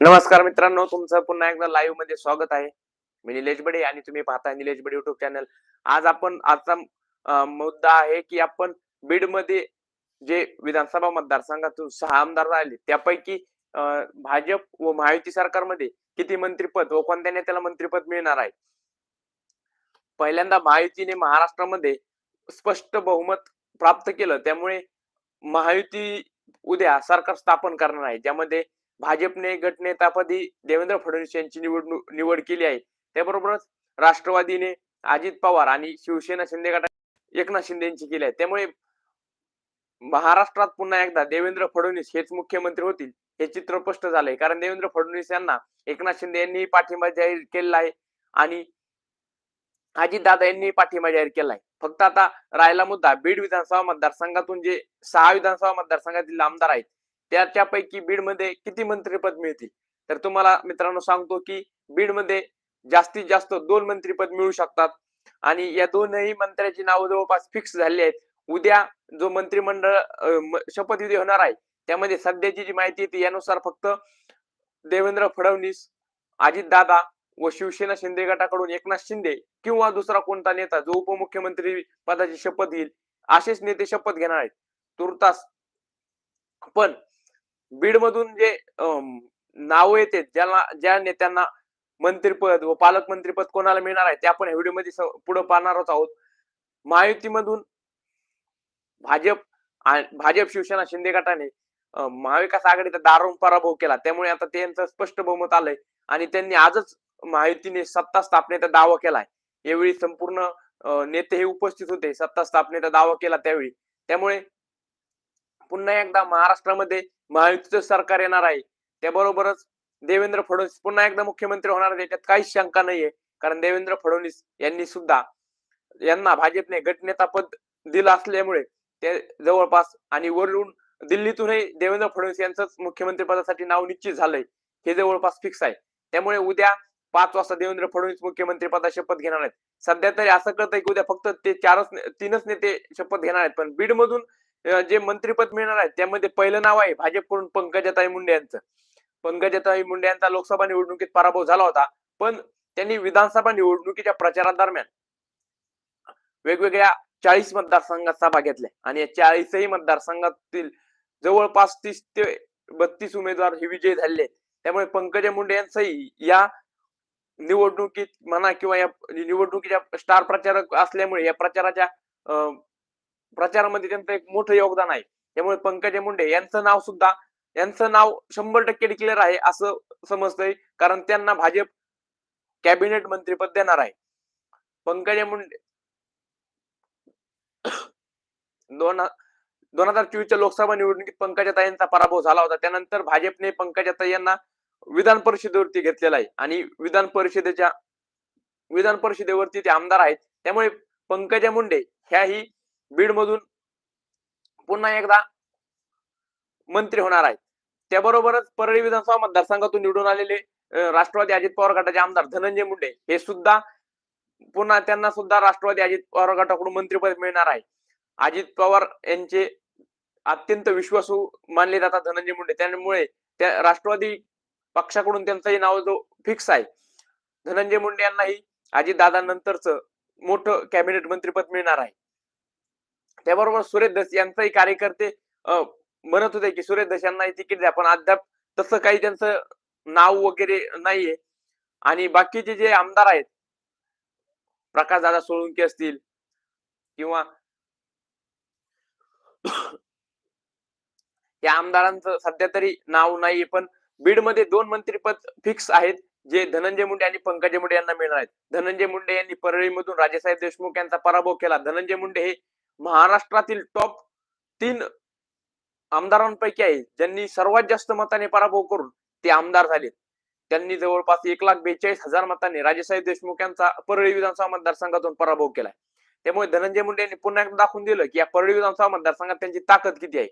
नमस्कार मित्रांनो तुमचं पुन्हा एकदा लाईव्हमध्ये स्वागत आहे. मी निलेश बडे आणि तुम्ही पाहताय निलेश बडे युट्यूब चॅनल आज आपण आजचा मुद्दा आहे की आपण बीडमध्ये जे विधानसभा मतदारसंघातून सहा आमदार राहिले त्यापैकी भाजप व महायुती सरकारमध्ये किती मंत्रीपद व कोणत्या नेत्याला मंत्रीपद मिळणार आहे? पहिल्यांदा महायुतीने महाराष्ट्रामध्ये स्पष्ट बहुमत प्राप्त केलं त्यामुळे महायुती उद्या सरकार स्थापन करणार आहे. ज्यामध्ये भाजपने गटनेतापदी देवेंद्र फडणवीस यांची निवडणूक निवड केली आहे. त्याबरोबरच राष्ट्रवादीने अजित पवार आणि शिवसेना शिंदे गटात एकनाथ शिंदे यांची केली आहे. त्यामुळे महाराष्ट्रात पुन्हा एकदा देवेंद्र फडणवीस हेच मुख्यमंत्री होतील हे चित्र स्पष्ट झालंय. कारण देवेंद्र फडणवीस यांना एकनाथ शिंदे यांनीही पाठिंबा जाहीर केलेला आहे आणि अजितदादा यांनी पाठिंबा जाहीर केला आहे. फक्त आता राहिला मुद्दा बीड विधानसभा मतदारसंघातून जे सहा विधानसभा मतदारसंघातील आमदार आहेत त्याच्यापैकी बीडमध्ये किती मंत्रीपद मिळतील? तर तुम्हाला मित्रांनो सांगतो की बीडमध्ये जास्तीत जास्त दोन मंत्रीपद मिळू शकतात. आणि या दोनही मंत्र्याची नावं जवळपास फिक्स झाली आहेत. उद्या जो मंत्रिमंडळ शपथविधी होणार आहे त्यामध्ये सध्याची जी माहिती येते यानुसार फक्त देवेंद्र फडणवीस अजितदादा व शिवसेना शिंदे गटाकडून एकनाथ शिंदे किंवा दुसरा कोणता नेता जो उपमुख्यमंत्री पदाची शपथ घेईल असेच नेते शपथ घेणार आहेत. तुर्तास. पण बीड मधून जे नाव येते ज्याला ज्या नेत्यांना मंत्रीपद व पालकमंत्रीपद कोणाला मिळणार आहे ते आपण व्हिडिओमध्ये पुढे पाहणारच आहोत. महायुतीमधून भाजप भाजप शिवसेना शिंदे गटाने महाविकास आघाडीचा दारुण पराभव केला. त्यामुळे आता त्यांचं स्पष्ट बहुमत आलंय आणि त्यांनी आजच महायुतीने सत्ता स्थापनेचा दावा केलाय. यावेळी संपूर्ण नेते हे उपस्थित होते. सत्ता स्थापनेचा दावा केला त्यावेळी. त्यामुळे पुन्हा एकदा महाराष्ट्रामध्ये महायुतीचं सरकार येणार आहे. त्याबरोबरच देवेंद्र फडणवीस पुन्हा एकदा मुख्यमंत्री होणार याच्यात काहीच शंका नाहीये. कारण देवेंद्र फडणवीस यांनी सुद्धा यांना भाजपने गटनेता पद दिलं असल्यामुळे ते जवळपास आणि वरून दिल्लीतूनही देवेंद्र फडणवीस यांचंच मुख्यमंत्री पदासाठी नाव निश्चित झालंय. हे जवळपास फिक्स आहे. त्यामुळे उद्या पाच वाजता देवेंद्र फडणवीस मुख्यमंत्री पदा शपथ घेणार आहेत. सध्या तरी असं कळतंय की उद्या फक्त ते चारच ने- तीनच नेते शपथ घेणार आहेत. पण बीड मधून जे मंत्रीपद मिळणार आहे त्यामध्ये पहिलं नाव आहे भाजपकडून पंकजाताई मुंडे यांचं. पंकजाताई मुंडे यांचा लोकसभा निवडणुकीत पराभव झाला होता पण त्यांनी विधानसभा निवडणुकीच्या प्रचारादरम्यान वेगवेगळ्या चाळीस मतदारसंघात सभा घेतल्या आणि या चाळीसही मतदारसंघातील जवळपास तीस ते बत्तीस उमेदवार हे विजयी झाले त्यामुळे पंकजा मुंडे यांचंही या निवडणुकीत म्हणा किंवा या निवडणुकीच्या स्टार प्रचारक असल्यामुळे या प्रचाराच्या अं, प्रचारामध्ये त्यांचं एक मोठं योगदान आहे. त्यामुळे पंकजा मुंडे यांचं नाव सुद्धा यांचं नाव शंभर टक्के डिक्लेअर आहे असं समजतंय. कारण त्यांना भाजप कॅबिनेट मंत्रीपद देणार आहे. पंकजा मुंडे दोन दोन हजार चोवीसच्या लोकसभा निवडणुकीत पंकजाताई यांचा पराभव झाला होता. त्यानंतर भाजपने पंकजाताई यांना विधान परिषदेवरती घेतलेला आहे. आणि विधान परिषदेच्या विधान परिषदेवरती ते आमदार आहेत. त्यामुळे पंकजा मुंडे ह्याही बीड मधून पुन्हा एकदा मंत्री होणार आहेत. त्याबरोबरच परळी विधानसभा मतदारसंघातून निवडून आलेले राष्ट्रवादी अजित पवार गटाचे आमदार धनंजय मुंडे हे सुद्धा पुन्हा त्यांना सुद्धा राष्ट्रवादी अजित पवार गटाकडून मंत्रीपद मिळणार आहे. अजित पवार यांचे अत्यंत विश्वासू मानले जातात धनंजय मुंडे. त्यामुळे त्या राष्ट्रवादी पक्षाकडून त्यांचंही नाव जो फिक्स आहे धनंजय मुंडे यांनाही अजितदादांनंतरच मोठं कॅबिनेट मंत्रीपद मिळणार आहे. त्याबरोबर सुरेश दस यांचाही कार्यकर्ते म्हणत होते की सुरेश दस यांनाही तिकीट द्या पण अद्याप तसं काही त्यांचं नाव वगैरे नाहीये. आणि बाकीचे जे आमदार आहेत प्रकाश दादा सोळंकी असतील किंवा या आमदारांचं सध्या तरी नाव नाहीये पण बीडमध्ये दोन मंत्रीपद फिक्स आहेत जे धनंजय मुंडे आणि पंकजा मुंडे यांना मिळणार आहेत. धनंजय मुंडे यांनी परळीमधून राजेसाहेब देशमुख यांचा पराभव केला. धनंजय मुंडे हे महाराष्ट्रातील टॉप तीन आमदारांपैकी आहे. ज्यांनी सर्वात जास्त मताने पराभव करून ते आमदार झाले त्यांनी जवळपास एक लाख बेचाळीस हजार मतांनी राजेसाहेब देशमुख यांचा परळी विधानसभा मतदारसंघातून पराभव केलाय. त्यामुळे धनंजय मुंडे यांनी पुन्हा एकदा दाखवून दिलं की या परळी विधानसभा मतदारसंघात त्यांची ताकद किती आहे.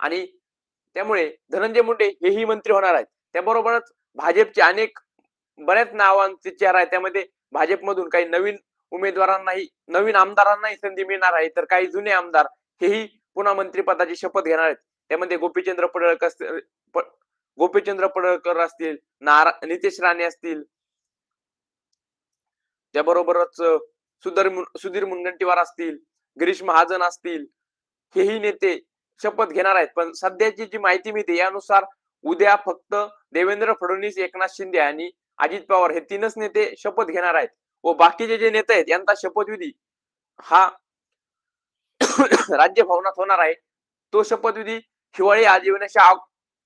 आणि त्यामुळे धनंजय मुंडे हेही मंत्री होणार आहेत. त्याबरोबरच भाजपचे अनेक बऱ्याच नावांचे चेहरा आहे त्यामध्ये भाजपमधून काही नवीन उमेदवारांनाही नवीन आमदारांनाही संधी मिळणार आहे. तर काही जुने आमदार हेही पुन्हा मंत्रिपदाची शपथ घेणार आहेत. त्यामध्ये गोपीचंद्र पडळकर असतील गोपीचंद्र पडळकर असतील नारा नितेश राणे असतील. त्याबरोबरच सुधीर सुधीर मुनगंटीवार असतील गिरीश महाजन असतील हेही नेते शपथ घेणार आहेत. पण सध्याची जी माहिती मिळते यानुसार उद्या फक्त देवेंद्र फडणवीस एकनाथ शिंदे आणि अजित पवार हे तीनच नेते शपथ घेणार आहेत. व बाकीचे जे नेते आहेत यांचा शपथविधी हा राज्य भवनात होणार आहे. तो शपथविधी हिवाळी अधिवेशनाच्या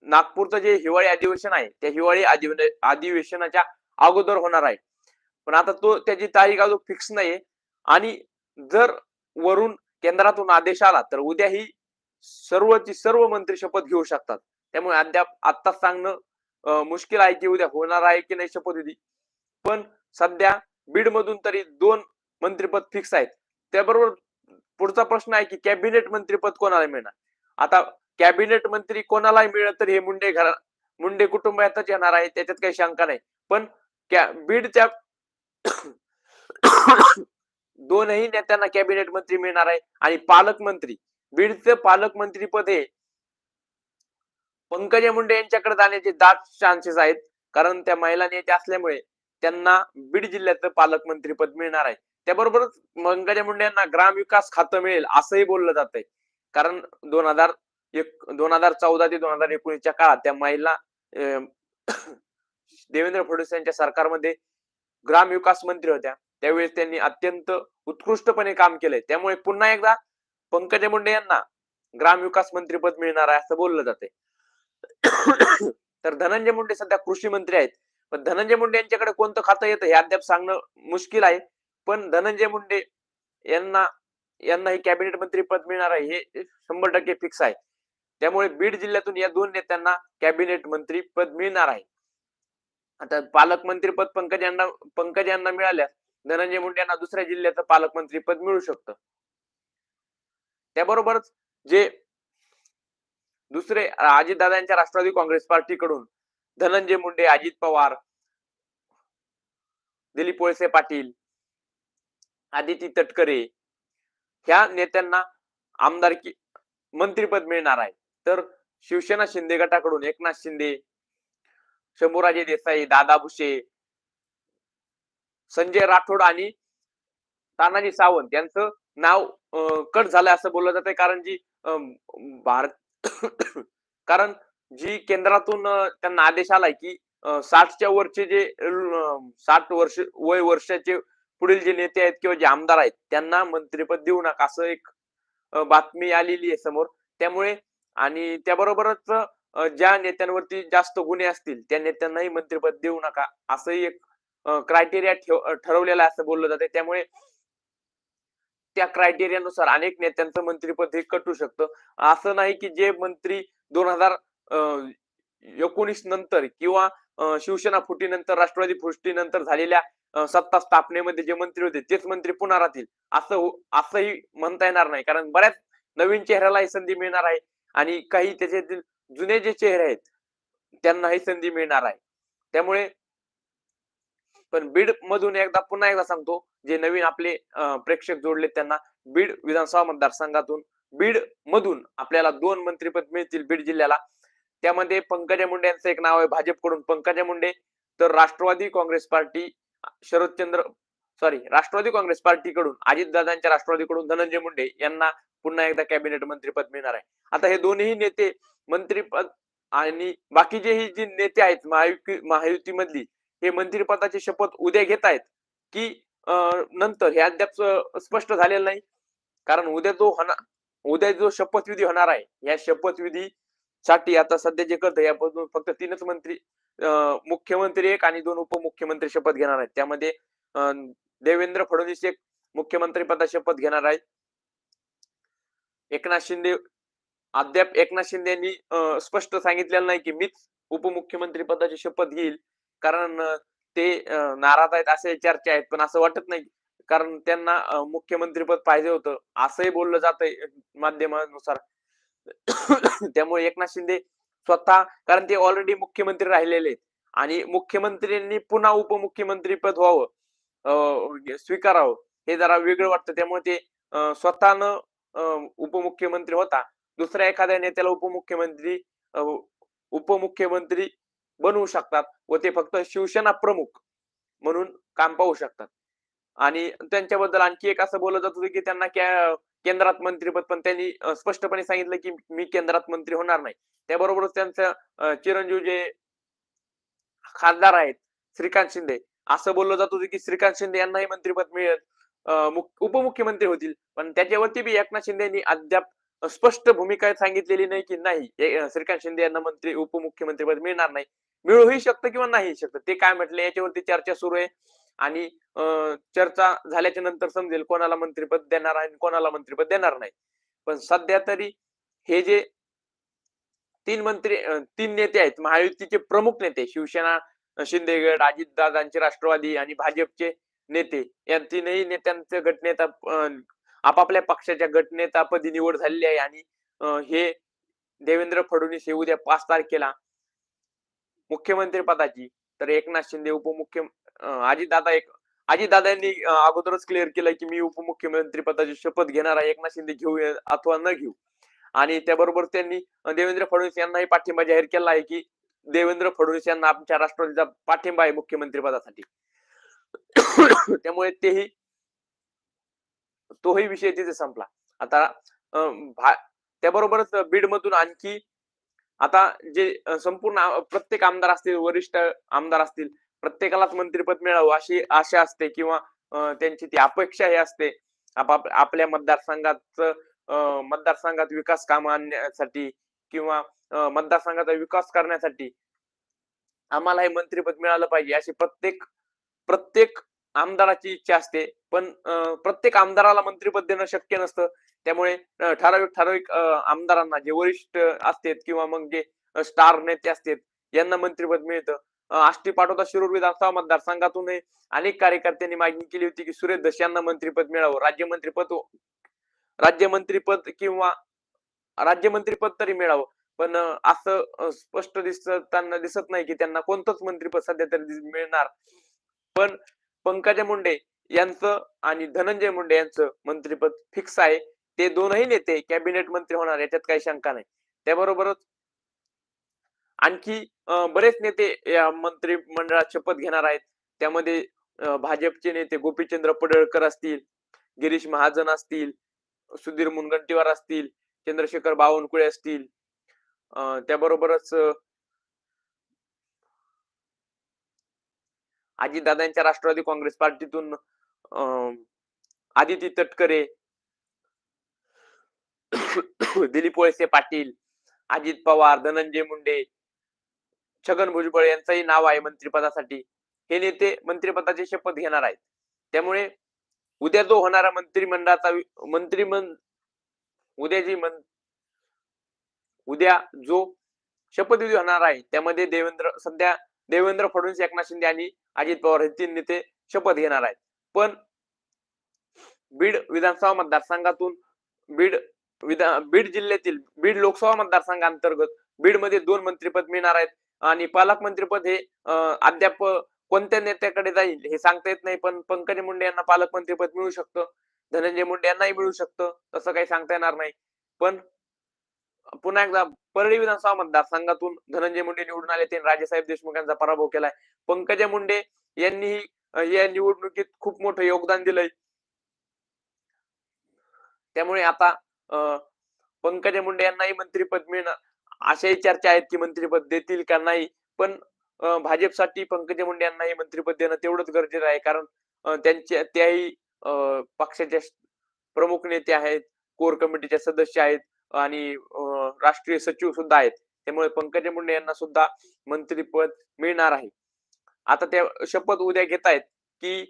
नागपूरचं जे हिवाळी अधिवेशन आहे त्या हिवाळी अधिवेशनाच्या अगोदर होणार आहे. पण आता तो त्याची तारीख अजून फिक्स नाहीये. आणि जर वरून केंद्रातून आदेश आला तर उद्या ही सर्वची सर्व मंत्री शपथ घेऊ शकतात. त्यामुळे अद्याप आत्ताच सांगणं मुश्किल आहे की उद्या होणार आहे की नाही शपथविधी. पण सध्या बीड मधून तरी दोन मंत्रीपद फिक्स आहेत. त्याबरोबर पुढचा प्रश्न आहे की कॅबिनेट मंत्रीपद कोणाला मिळणार? आता कॅबिनेट मंत्री कोणालाही मिळत तर हे मुंडे घरा मुंडे कुटुंबातच येणार आहे त्याच्यात काही शंका नाही. पण बीडच्या दोनही नेत्यांना कॅबिनेट मंत्री मिळणार आहे आणि पालकमंत्री बीडचे पालकमंत्री पद हे पंकजा मुंडे यांच्याकडे जाण्याचे दाट चान्सेस आहेत. कारण त्या महिला नेत्या असल्यामुळे त्यांना बीड जिल्ह्याचं पालकमंत्रीपद मिळणार आहे. त्याबरोबरच पंकजा मुंडे यांना ग्रामविकास खातं मिळेल असंही बोललं जात आहे कारण दोन हजार एक दोन हजार चौदा ते दोन हजार एकोणीसच्या काळात त्या महिला देवेंद्र फडणवीस यांच्या सरकारमध्ये ग्रामविकास मंत्री होत्या. त्यावेळेस त्यांनी अत्यंत उत्कृष्टपणे काम केलंय. त्यामुळे पुन्हा एकदा पंकजा मुंडे यांना ग्रामविकास मंत्रीपद मिळणार आहे असं बोललं जाते तर धनंजय मुंडे सध्या कृषी मंत्री आहेत. पण धनंजय मुंडे यांच्याकडे कोणतं खातं येतं हे अद्याप सांगणं मुश्किल आहे. पण धनंजय मुंडे यांना यांना हे कॅबिनेट मंत्री पद मिळणार आहे हे शंभर टक्के फिक्स आहे. त्यामुळे बीड जिल्ह्यातून या दोन नेत्यांना कॅबिनेट मंत्री पद मिळणार आहे. आता पालकमंत्री पद पंकज यांना पंकज यांना मिळाल्यास धनंजय मुंडे यांना दुसऱ्या जिल्ह्याचं पालकमंत्री पद मिळू शकतं. त्याबरोबरच जे दुसरे अजितदादांच्या राष्ट्रवादी काँग्रेस पार्टीकडून धनंजय मुंडे अजित पवार दिलीप वळसे पाटील आदिती तटकरे ह्या नेत्यांना आमदारकी मंत्रीपद मिळणार आहे. तर शिवसेना शिंदे गटाकडून एकनाथ शिंदे शंभूराजे देसाई दादा भुसे संजय राठोड आणि तानाजी सावंत यांचं नाव कट झालंय असं बोललं जात कारण जी अं, भारत कारण जी केंद्रातून त्यांना आदेश आलाय की साठच्या वरचे जे साठ वर्ष वय वर्षाचे पुढील जे नेते आहेत किंवा जे आमदार आहेत त्यांना मंत्रिपद देऊ नका असं एक बातमी आलेली आहे समोर. त्यामुळे आणि त्याबरोबरच ज्या नेत्यांवरती जास्त गुन्हे असतील त्या नेत्यांनाही मंत्रिपद देऊ नका असंही एक क्रायटेरिया ठरवलेला आहे असं बोललं जाते त्यामुळे त्या क्रायटेरियानुसार अनेक नेत्यांचं मंत्रिपद हे कटू शकतं. असं नाही की जे मंत्री दोन हजार एकोणीस नंतर किंवा शिवसेना फुटीनंतर राष्ट्रवादी फुटीनंतर झालेल्या सत्ता स्थापनेमध्ये जे मंत्री होते तेच मंत्री पुन्हा राहतील. असं असंही म्हणता येणार नाही. कारण बऱ्याच नवीन चेहऱ्याला ही संधी मिळणार आहे आणि काही त्याच्यातील जुने जे चेहरे आहेत त्यांना ही संधी मिळणार आहे. त्यामुळे पण बीड मधून एकदा पुन्हा एकदा सांगतो जे नवीन आपले प्रेक्षक जोडले त्यांना बीड विधानसभा मतदारसंघातून बीड मधून आपल्याला दोन मंत्रीपद मिळतील बीड जिल्ह्याला. त्यामध्ये पंकजा मुंडे यांचं एक नाव आहे भाजपकडून पंकजा मुंडे. तर राष्ट्रवादी काँग्रेस पार्टी शरदचंद्र सॉरी राष्ट्रवादी काँग्रेस पार्टीकडून अजितदादांच्या राष्ट्रवादीकडून धनंजय मुंडे यांना पुन्हा एकदा कॅबिनेट मंत्रीपद मिळणार आहे. आता हे दोन्ही नेते मंत्रीपद आणि बाकीचे ही जी नेते आहेत महायुती महायुतीमधली हे मंत्रिपदाची शपथ उद्या घेत आहेत की अं, नंतर हे अद्याप स्पष्ट झालेलं नाही. कारण उद्या जो होणार उद्या जो शपथविधी होणार आहे या शपथविधी साठी आता सध्या जे करत यापासून फक्त तीनच मंत्री मुख्यमंत्री एक आणि दोन उपमुख्यमंत्री शपथ घेणार आहेत. त्यामध्ये देवेंद्र फडणवीस एक मुख्यमंत्री पदा शपथ घेणार आहेत एकनाथ शिंदे अद्याप एकनाथ शिंदे यांनी स्पष्ट सांगितलेलं नाही की मीच उपमुख्यमंत्री पदाची शपथ घेईल. कारण ते नाराज आहेत असे चर्चा आहेत. पण असं वाटत नाही. कारण त्यांना मुख्यमंत्रीपद पाहिजे होतं. असंही बोललं जात माध्यमानुसार. त्यामुळे एकनाथ शिंदे स्वतः कारण ते ऑलरेडी मुख्यमंत्री राहिलेले आहेत. आणि मुख्यमंत्र्यांनी पुन्हा उपमुख्यमंत्री पद व्हावं अं, स्वीकारावं हे जरा वेगळं वाटतं. त्यामुळे ते स्वतःनं उपमुख्यमंत्री होता. दुसऱ्या एखाद्या नेत्याला उपमुख्यमंत्री उपमुख्यमंत्री बनवू शकतात व ते फक्त शिवसेना प्रमुख म्हणून काम पाहू शकतात. आणि त्यांच्याबद्दल आणखी एक असं बोललं जात होतं की त्यांना क्या- केंद्रात मंत्रीपद पण त्यांनी स्पष्टपणे सांगितलं की मी केंद्रात मंत्री होणार नाही. त्याबरोबरच त्यांचं चिरंजीव जे खासदार आहेत श्रीकांत शिंदे असं बोललं जात होतं की श्रीकांत शिंदे यांनाही मंत्रीपद मिळेल. उपमुख्यमंत्री होतील. पण त्याच्यावरती बी एकनाथ शिंदे यांनी अद्याप स्पष्ट भूमिका सांगितलेली नाही की नाही श्रीकांत शिंदे यांना मंत्री उपमुख्यमंत्रीपद मिळणार नाही. मिळूही शकतं किंवा नाही शकतं ते काय म्हटले याच्यावरती चर्चा सुरू आहे. आणि अं, चर्चा झाल्याच्यानंतर समजेल कोणाला मंत्रीपद देणार आणि कोणाला मंत्रीपद देणार नाही. पण सध्या तरी हे जे तीन मंत्री तीन नेते आहेत महायुतीचे प्रमुख नेते शिवसेना शिंदेगड अजितदादांचे राष्ट्रवादी आणि भाजपचे नेते या तीनही नेत्यांचे गटनेता आपापल्या पक्षाच्या गटनेतापदी निवड झालेली आहे आणि हे देवेंद्र फडणवीस हे उद्या पाच तारखेला मुख्यमंत्री पदाची तर एकनाथ शिंदे उपमुख्य अजितदादा एक अजितदादा यांनी अगोदरच क्लिअर केलं की मी उपमुख्यमंत्री पदाची शपथ घेणार आहे. एकनाथ शिंदे घेऊ अथवा न घेऊ. आणि त्याबरोबर त्यांनी देवेंद्र फडणवीस यांनाही पाठिंबा जाहीर केला आहे की देवेंद्र फडणवीस यांना आमच्या राष्ट्रवादीचा पाठिंबा आहे मुख्यमंत्री पदासाठी. त्यामुळे तेही तोही विषय तिथे संपला. आता अं, भा- त्याबरोबरच बीड मधून आणखी आता जे संपूर्ण प्रत्येक आमदार असतील वरिष्ठ आमदार असतील प्रत्येकालाच मंत्रीपद मिळावं अशी आशा असते किंवा त्यांची ती अपेक्षा ही असते. आपल्या मतदारसंघात मतदारसंघात विकास काम आणण्यासाठी किंवा मतदारसंघाचा विकास करण्यासाठी आम्हाला हे मंत्रीपद मिळालं पाहिजे अशी प्रत्येक प्रत्येक आमदाराची इच्छा असते. पण प्रत्येक आमदाराला मंत्रीपद देणं शक्य नसतं. त्यामुळे ठराविक ठराविक आमदारांना जे वरिष्ठ असतात किंवा मग जे स्टार नेते असतात यांना मंत्रीपद मिळतं. आष्टी पाठवता शिरूर विधानसभा मतदारसंघातूनही अनेक कार्यकर्त्यांनी मागणी केली होती की सुरेश दश यांना मंत्रीपद मिळावं. राज्यमंत्रीपद हो- राज्यमंत्रीपद किंवा राज्यमंत्रीपद तरी मिळावं. पण असं स्पष्ट दिसताना दिसत नाही की त्यांना कोणतंच मंत्रीपद सध्या तरी मिळणार. पण पंकजा मुंडे यांचं आणि धनंजय मुंडे यांचं मंत्रीपद फिक्स आहे. ते दोनही नेते कॅबिनेट मंत्री होणार याच्यात काही शंका नाही. त्याबरोबरच आणखी बरेच नेते या मंत्रिमंडळात शपथ घेणार आहेत. त्यामध्ये भाजपचे नेते गोपीचंद्र पडळकर असतील गिरीश महाजन असतील सुधीर मुनगंटीवार असतील चंद्रशेखर बावनकुळे असतील. त्याबरोबरच अजितदादांच्या राष्ट्रवादी काँग्रेस पार्टीतून अं, आदिती तटकरे दिलीप वळसे पाटील अजित पवार धनंजय मुंडे छगन भुजबळ यांचंही नाव आहे मंत्रिपदासाठी. हे नेते मंत्रिपदाची शपथ घेणार आहेत. त्यामुळे उद्या जो होणारा मंत्रिमंडळाचा वि- मंत्रिमं उद्या जी मं उद्या जो शपथविधी होणार आहे त्यामध्ये देवेंद्र सध्या देवेंद्र फडणवीस एकनाथ शिंदे आणि अजित पवार हे तीन नेते शपथ घेणार आहेत. पण बीड विधानसभा मतदारसंघातून बीड विधा बीड जिल्ह्यातील बीड लोकसभा मतदारसंघांतर्गत बीडमध्ये दोन मंत्रीपद मिळणार आहेत. आणि पालकमंत्रीपद हे अद्याप कोणत्या नेत्याकडे जाईल हे सांगता येत नाही पण पंकज मुंडे यांना पालकमंत्रीपद मिळू शकतं धनंजय मुंडे यांनाही मिळू शकतं तसं काही सांगता येणार नाही. पण पुन्हा एकदा परळी विधानसभा मतदारसंघातून धनंजय मुंडे निवडून आले त्यांनी राजेसाहेब देशमुख यांचा पराभव केलाय. पंकजा मुंडे यांनी या निवडणुकीत खूप मोठं योगदान दिलंय. त्यामुळे आता पंकजा मुंडे यांनाही मंत्रीपद मिळणं अशाही चर्चा आहेत की मंत्रीपद देतील का नाही? पण भाजपसाठी पंकजा मुंडे यांनाही मंत्रीपद देणं तेवढंच गरजेचं आहे. कारण त्यांच्या त्याही पक्षाच्या प्रमुख नेते आहेत कोर कमिटीचे सदस्य आहेत आणि राष्ट्रीय सचिव सुद्धा आहेत. त्यामुळे पंकजा मुंडे यांना सुद्धा मंत्रीपद मिळणार आहे. आता त्या शपथ उद्या घेत आहेत की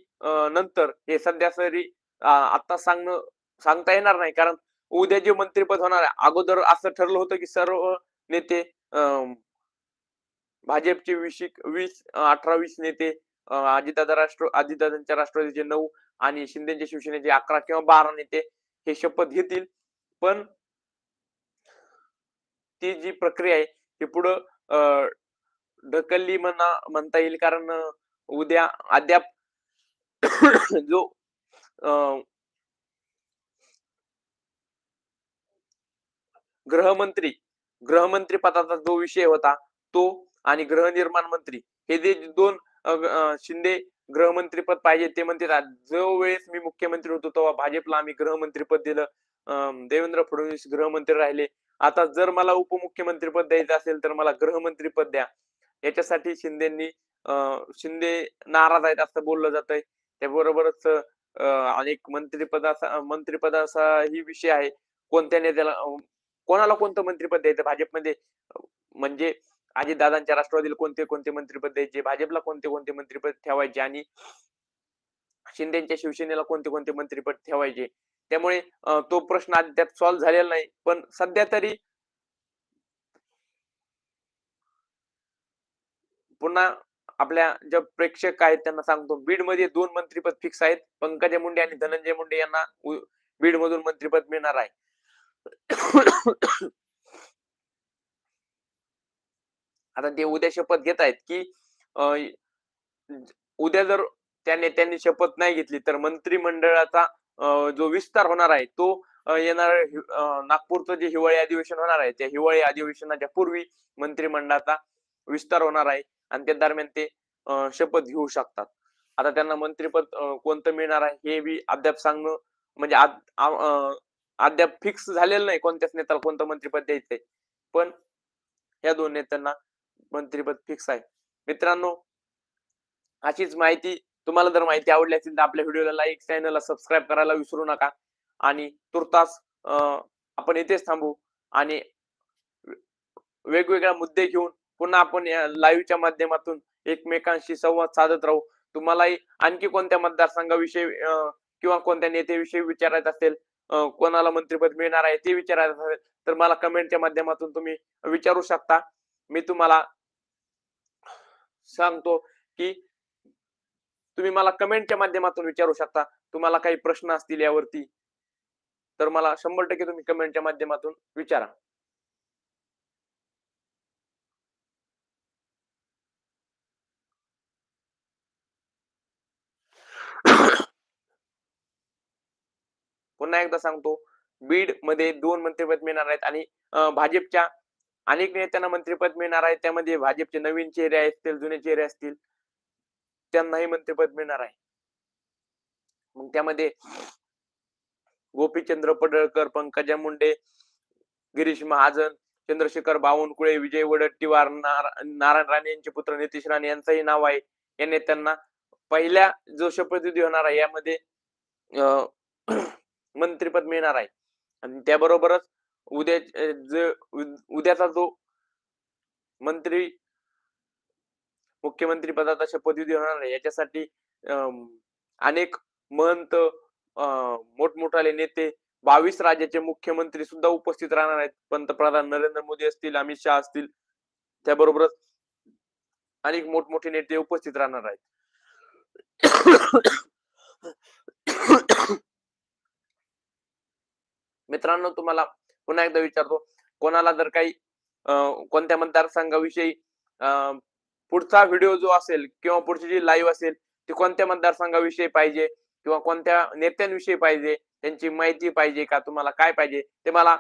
नंतर हे सध्या तरी आता सांगणं सांगता येणार नाही. कारण उद्या जे मंत्रीपद होणार आहे अगोदर असं ठरलं होतं की सर्व नेते अं, भाजपचे वीस वीस अठरा वीस नेते अं, अजितदादा राष्ट्र अजितदादांच्या राष्ट्रवादीचे नऊ आणि शिंदेच्या शिवसेनेचे अकरा किंवा बारा नेते हे शपथ घेतील. पण ती जी प्रक्रिया आहे ती पुढं अं, ढकलली म्हणा म्हणता येईल. कारण उद्या अद्याप जो अं, गृहमंत्री गृहमंत्री पदाचा जो विषय होता तो आणि गृहनिर्माण मंत्री हे जे दोन शिंदे गृहमंत्री पद शिंदे गृहमंत्रीपद पाहिजे ते म्हणते जो वेळेस मी मुख्यमंत्री होतो तेव्हा भाजपला आम्ही गृहमंत्रीपद दिलं. अं, देवेंद्र फडणवीस गृहमंत्री राहिले. आता जर मला उपमुख्यमंत्रीपद द्यायचं असेल तर मला गृहमंत्रीपद द्या. याच्यासाठी शिंदेनी अं, शिंदे नाराज आहेत असं बोललं जात आहे त्याबरोबरच अं, अनेक मंत्रिपदाचा मंत्रिपदाचा ही विषय आहे. कोणत्या नेत्याला कोणाला कोणतं मंत्रिपद द्यायचं? भाजपमध्ये म्हणजे म्हणजे अजितदादांच्या राष्ट्रवादीला कोणते कोणते मंत्रिपद द्यायचे? भाजपला कोणते कोणते मंत्रिपद ठेवायचे? आणि शिंदेच्या शिवसेनेला कोणते कोणते मंत्रिपद ठेवायचे? त्यामुळे तो प्रश्न अद्याप सॉल्व्ह झालेला नाही. पण सध्या तरी पुन्हा आपल्या ज्या प्रेक्षक आहेत त्यांना सांगतो. बीडमध्ये दोन मंत्रिपद फिक्स आहेत. पंकजा मुंडे आणि धनंजय मुंडे यांना बीड मधून मंत्रिपद मिळणार आहे. आता ते उद्या शपथ घेत आहेत की उद्या जर त्या नेत्यांनी शपथ नाही घेतली तर मंत्रिमंडळाचा जो विस्तार होणार आहे तो येणार नागपूरचं जे हिवाळी अधिवेशन होणार आहे त्या हिवाळी अधिवेशनाच्या पूर्वी मंत्रिमंडळाचा विस्तार होणार आहे आणि त्या दरम्यान ते अं, शपथ घेऊ शकतात. आता त्यांना मंत्रिपद कोणतं मिळणार आहे हे बी अद्याप सांगणं म्हणजे अं, अद्याप फिक्स झालेलं नाही. कोणत्याच नेत्याला कोणतं मंत्रिपद द्यायचंय पण या दोन नेत्यांना मंत्रिपद फिक्स आहे. मित्रांनो अशीच माहिती तुम्हाला जर माहिती आवडली असेल तर आपल्या व्हिडिओला लाईक चॅनलला सबस्क्राईब करायला विसरू नका. आणि तुर्तास अं, आपण इथेच थांबू. आणि वेगवेगळ्या मुद्दे घेऊन पुन्हा आपण या लाईव्हच्या माध्यमातून एकमेकांशी संवाद साधत राहू. तुम्हालाही आणखी कोणत्या मतदारसंघाविषयी अं, किंवा कोणत्या नेत्याविषयी विचारायचं असेल कोणाला मंत्रीपद मिळणार आहे ते विचारायचं असेल तर मला कमेंटच्या माध्यमातून तुम्ही विचारू शकता. मी तुम्हाला सांगतो की तुम्ही मला कमेंटच्या माध्यमातून विचारू शकता. तुम्हाला काही प्रश्न असतील यावरती तर मला शंभर टक्के तुम्ही कमेंटच्या माध्यमातून विचारा. पुन्हा एकदा सांगतो. बीडमध्ये दोन मंत्रिपद मिळणार आहेत आणि भाजपच्या अनेक नेत्यांना मंत्रिपद मिळणार आहे त्यामध्ये भाजपचे नवीन चेहरे असतील जुने चेहरे असतील त्यांनाही मंत्रिपद मिळणार आहे. मग त्यामध्ये गोपीचंद्र पडळकर पंकजा मुंडे गिरीश महाजन चंद्रशेखर बावनकुळे विजय वडट्टीवार नारायण राणे यांचे पुत्र नितीश राणे यांचंही नाव आहे. या नेत्यांना पहिल्या जो शपथविधी होणार आहे. यामध्ये अं, मंत्रीपद मिळणार आहे. आणि त्याबरोबरच उद्या उद्याचा जो मंत्री मुख्यमंत्री पदाचा शपथविधी होणार आहे याच्यासाठी अनेक महंत मोठमोठाले नेते बावीस राज्याचे मुख्यमंत्री सुद्धा उपस्थित राहणार आहेत. पंतप्रधान नरेंद्र मोदी असतील अमित शहा असतील त्याबरोबरच अनेक मोठमोठे नेते उपस्थित राहणार आहेत. मित्रांनो तुम्हाला पुन्हा एकदा विचारतो कोणाला जर काही अं, कोणत्या मतदारसंघाविषयी अं, पुढचा व्हिडिओ जो असेल किंवा पुढची जी लाईव्ह असेल ती कोणत्या मतदारसंघाविषयी पाहिजे किंवा कोणत्या नेत्यांविषयी पाहिजे त्यांची माहिती पाहिजे का तुम्हाला काय पाहिजे ते मला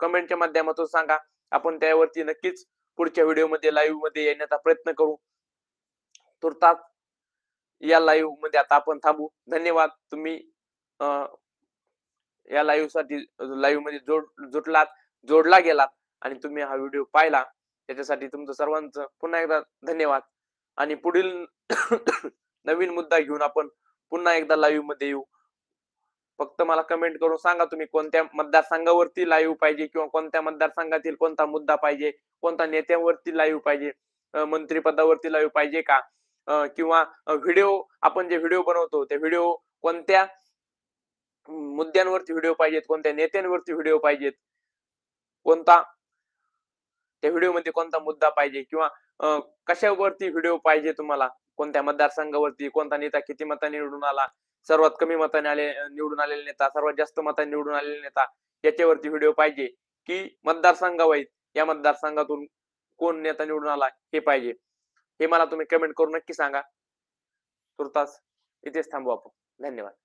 कमेंटच्या माध्यमातून सांगा. आपण त्यावरती नक्कीच पुढच्या व्हिडिओमध्ये लाईव्हमध्ये येण्याचा प्रयत्न करू. तुर्तास या लाईव्हमध्ये आता आपण थांबू. धन्यवाद. तुम्ही अं, या लाईव्हसाठी लाईव्हमध्ये जोड जुटलात जोडला गेलात आणि तुम्ही हा व्हिडिओ पाहिला. त्याच्यासाठी तुमचं सर्वांचं पुन्हा एकदा धन्यवाद. आणि पुढील नवीन मुद्दा घेऊन आपण पुन्हा एकदा लाईव्हमध्ये येऊ. फक्त मला कमेंट करून सांगा तुम्ही कोणत्या मतदारसंघावरती लाईव्ह पाहिजे किंवा कोणत्या मतदारसंघातील कोणता मुद्दा पाहिजे कोणत्या नेत्यावरती लाईव्ह पाहिजे मंत्रीपदावरती लाईव्ह पाहिजे का? किंवा व्हिडिओ आपण जे व्हिडिओ बनवतो ते व्हिडिओ कोणत्या मुद्द्यांवरती व्हिडिओ पाहिजेत कोणत्या नेत्यांवरती व्हिडिओ पाहिजेत कोणता त्या व्हिडिओमध्ये कोणता मुद्दा पाहिजे किंवा कशावरती व्हिडिओ पाहिजे तुम्हाला? कोणत्या मतदारसंघावरती कोणता नेता किती मतांनी निवडून आला? सर्वात कमी मताने आले निवडून आलेले नेता सर्वात जास्त मतांनी निवडून आलेले नेता याच्यावरती व्हिडिओ पाहिजे की मतदारसंघावाईत या मतदारसंघातून कोण नेता निवडून आला हे पाहिजे? हे मला तुम्ही कमेंट करून नक्की सांगा. तुर्तास इथेच थांबू आपण. धन्यवाद.